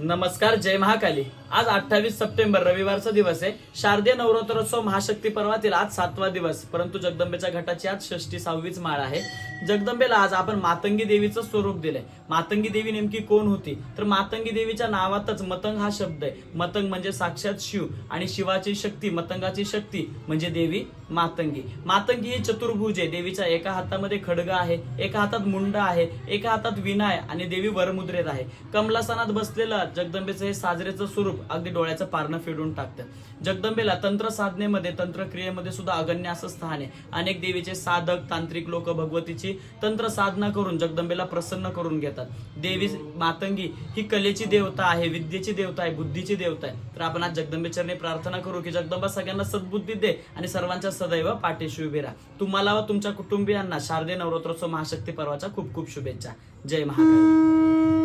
नमस्कार. जय महाकाली. आज अठ्ठावीस सप्टेंबर रविवारचा दिवस आहे. शारदीय नवरात्रोत्सव महाशक्ती पर्वातील आज सातवा दिवस परंतु जगदंबेच्या घटाची आज षष्टी सहावीच माळ आहे. जगदंबेला आज आपण मातंगी देवीचं स्वरूप दिलंय. मातंगी देवी नेमकी कोण होती? तर मातंगी देवीच्या नावातच मतंग हा शब्द आहे. मतंग म्हणजे साक्षात शिव आणि शिवाची शक्ती मतंगाची शक्ती म्हणजे देवी मातंगी. मातंगी ही चतुर्भुज आहे. देवीच्या एका हातामध्ये खडग आहे एका हातात मुंड आहे एका हातात विना आहे आणि देवी वरमुद्रेत आहे. कमलासनात बसलेलं जगदंबेचं हे साजरेचं स्वरूप अगदी डोळ्याचं पारणं फेडून टाकतं. जगदंबेला तंत्र साधनेमध्ये तंत्रक्रियेमध्ये सुद्धा अगण्य असं स्थान आहे. अनेक देवीचे साधक तांत्रिक लोक भगवतीची तंत्र साधना करून जगदंबेला प्रसन्न करून घेतात. देवी मातंगी ही कलेची देवता आहे विद्येची देवता आहे बुद्धीची देवता आहे. तर आपण आज जगदंबेचरणी प्रार्थना करू की जगदंबा सगळ्यांना सद्बुद्धी दे आणि सर्वांच्या सदैव पाठीशी उभी राहा. तुम्हाला व तुमच्या कुटुंबियांना शारदे नवरात्रोत्सव महाशक्ती पर्वाच्या खूप खूप शुभेच्छा. जय महाकाल.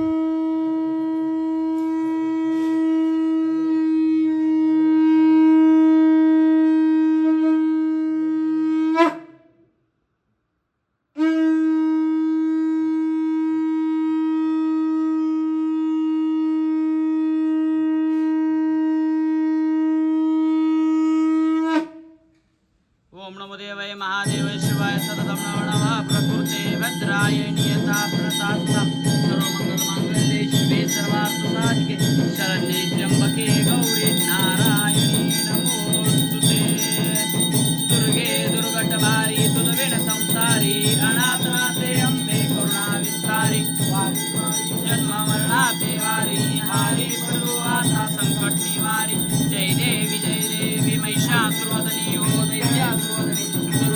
ఓం నమో దేవయ మహాదేవయ శివాయ సతతం నమ నమ ప్రకృతి భద్రాయ నియతా ప్రసాత్తం సర్వమంగళమాంగళే శివే సర్వార్థసాధికే శరణ్యే త్ర్యంబకే గౌరీ నారాయణే నమోస్తుతే దుర్గే దుర్గటభారి తులవేణ సంసారి. అనాథనాథే అంబే కరుణా విస్తారి. జన్మ మరణాతే వారి. హారి పడు ఆశా సంకట్ నివారి. జయ దేవి జయ దేవి. teatro, Adanil, odeio teatro, Adanil.